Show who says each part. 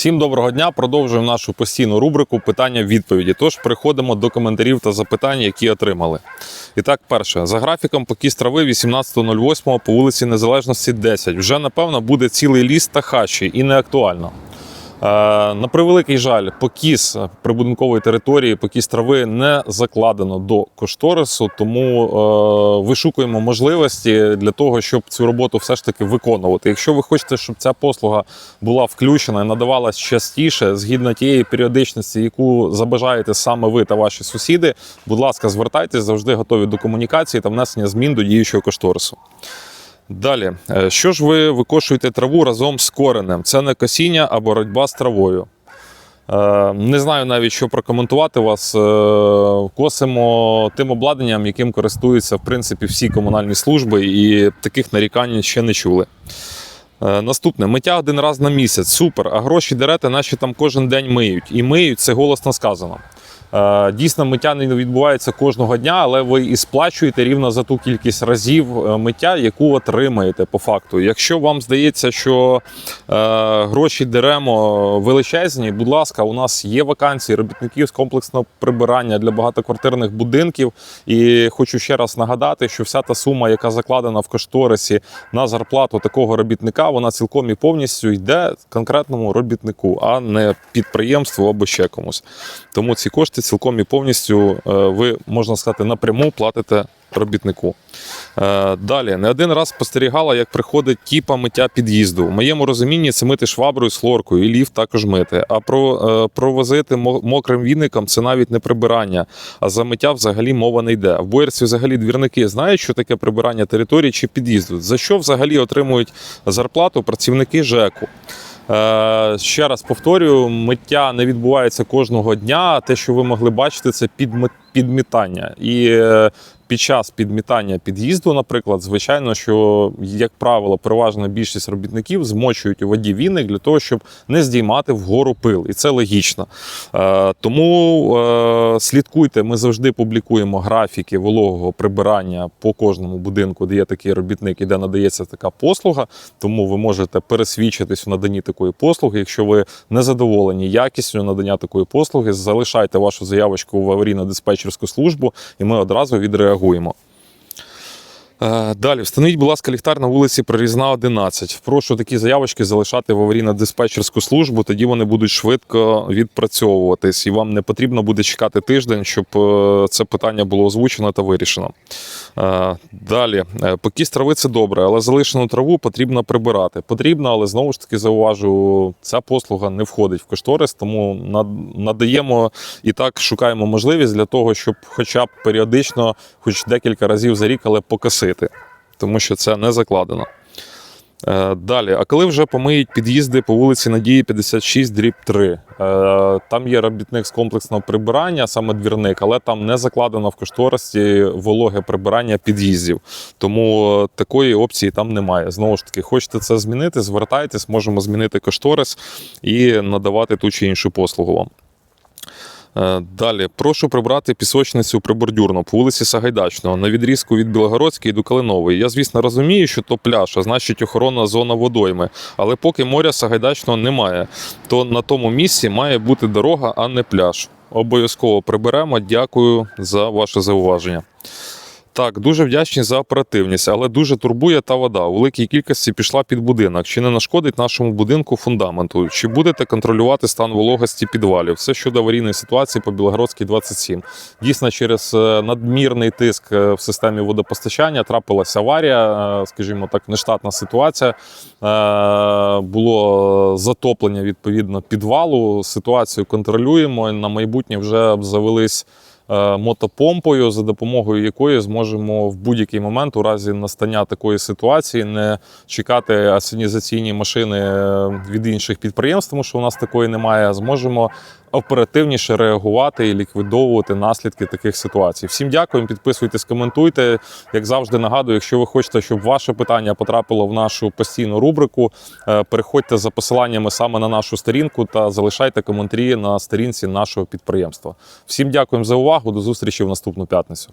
Speaker 1: Всім доброго дня. Продовжуємо нашу постійну рубрику питання-відповіді. Тож переходимо до коментарів та запитань, які отримали. І так, перше, за графіком покіс трави 18.08 по вулиці Незалежності 10. Вже напевно буде цілий ліс та хащі і не актуально. Е, На превеликий жаль, покіс прибудинкової території, покіс трави не закладено до кошторису, тому е, вишукуємо можливості для того, щоб цю роботу все ж таки виконувати. Якщо ви хочете, щоб ця послуга була включена і надавалась частіше, згідно тієї періодичності, яку забажаєте саме ви та ваші сусіди, будь ласка, звертайтесь завжди готові до комунікації та внесення змін до діючого кошторису. Далі, Е, що ж ви викошуєте траву разом з коренем? Це не косіння а боротьба з травою. Е, Не знаю навіть, що прокоментувати вас. Е, Косимо тим обладнанням, яким користуються в принципі всі комунальні служби, і таких нарікань ще не чули. Наступне миття один раз на місяць. Супер. А гроші дерете, наче там кожен день миють. І миють це голосно сказано. Е, Дійсно, миття не відбувається кожного дня, але ви і сплачуєте рівно за ту кількість разів е, миття, яку отримаєте по факту. Якщо вам здається, що е, гроші деремо величезні, будь ласка, у нас є вакансії робітників з комплексного прибирання для багатоквартирних будинків. І хочу ще раз нагадати, що вся та сума, яка закладена в кошторисі на зарплату такого робітника, вона цілком і повністю йде конкретному робітнику, а не підприємству або ще комусь. Тому ці кошти цілком і повністю е, ви можна сказати напряму платите робітнику. Е, Далі не один раз спостерігала, як приходить тіпа миття під'їзду. В моєму розумінні це мити шваброю з хлоркою, і ліфт також мити. А про е, провозити мо- мокрим віником це навіть не прибирання. А за миття взагалі мова не йде. В боярстві взагалі двірники знають, що таке прибирання території чи під'їзду. За що взагалі отримують зарплату працівники ЖЕКу? Е, ще раз повторюю, миття не відбувається кожного дня. Те, що ви могли бачити, це підми- підмітання. І е, під час підмітання під'їзду, наприклад, звичайно, що, як правило, переважна більшість робітників змочують у воді віник для того, щоб не здіймати вгору пил. І це логічно. Е, тому е, слідкуйте, ми завжди публікуємо графіки вологого прибирання по кожному будинку, де є такий робітник і де надається така послуга. Тому ви можете пересвідчитись у наданні такої послуги. Якщо ви не задоволені якістю надання такої послуги, залишайте вашу заявочку в аварійно-диспетчерську службу, і ми одразу відреагуємо. Е, Далі встановіть, будь ласка, ліхтар на вулиці Прорізна 11. Прошу такі заявочки залишати в аварійно-диспетчерську службу, тоді вони будуть швидко відпрацьовуватись, і вам не потрібно буде чекати тиждень, щоб е, це питання було озвучено та вирішено. Е, Далі, покіс трави це добре, але залишену траву потрібно прибирати. Потрібно, але знову ж таки зауважу, ця послуга не входить в кошторис, тому над- надаємо і так шукаємо можливість для того, щоб хоча б періодично, хоч декілька разів за рік, але покосити, тому що це не закладено. Е, Далі, а коли вже помиють під'їзди по вулиці Надії 56, дріб 3. Е, Там є робітник з комплексного прибирання, саме двірник, але там не закладено в кошторисі вологе прибирання під'їздів. Тому е, такої опції там немає. Знову ж таки, хочете це змінити, звертайтесь, можемо змінити кошторис і надавати ту чи іншу послугу вам. Е, Далі прошу прибрати пісочницю прибордюрно по вулиці Сагайдачного на відрізку від Білогородської до Калинової. Я, звісно, розумію, що то пляж, а значить охоронна зона водойми. Але поки моря Сагайдачного немає, то на тому місці має бути дорога, а не пляж. Обов'язково приберемо. Дякую за ваше зауваження. Так, дуже вдячні за оперативність, але дуже турбує та вода. У великій кількості пішла під будинок. Чи не нашкодить нашому будинку фундаменту? Чи будете контролювати стан вологості підвалів? Все щодо аварійної ситуації по Білогородській 27. Дійсно, через е, надмірний тиск е, в системі водопостачання трапилася аварія, е, скажімо так, нештатна ситуація. Було затоплення відповідно підвалу. Ситуацію контролюємо. На майбутнє вже завелись мотопомпою, за допомогою якої зможемо в будь-який момент, у разі настання такої ситуації, не чекати асенізаційні машини е, від інших підприємств, тому що у нас такої немає. а Зможемо оперативніше реагувати і ліквідовувати наслідки таких ситуацій. Всім дякую, підписуйтесь, коментуйте. Як завжди, нагадую, якщо ви хочете, щоб ваше питання потрапило в нашу постійну рубрику, е, переходьте за посиланнями саме на нашу сторінку та залишайте коментарі на сторінці нашого підприємства. Всім дякуємо за увагу. До зустрічі в наступну п'ятницю.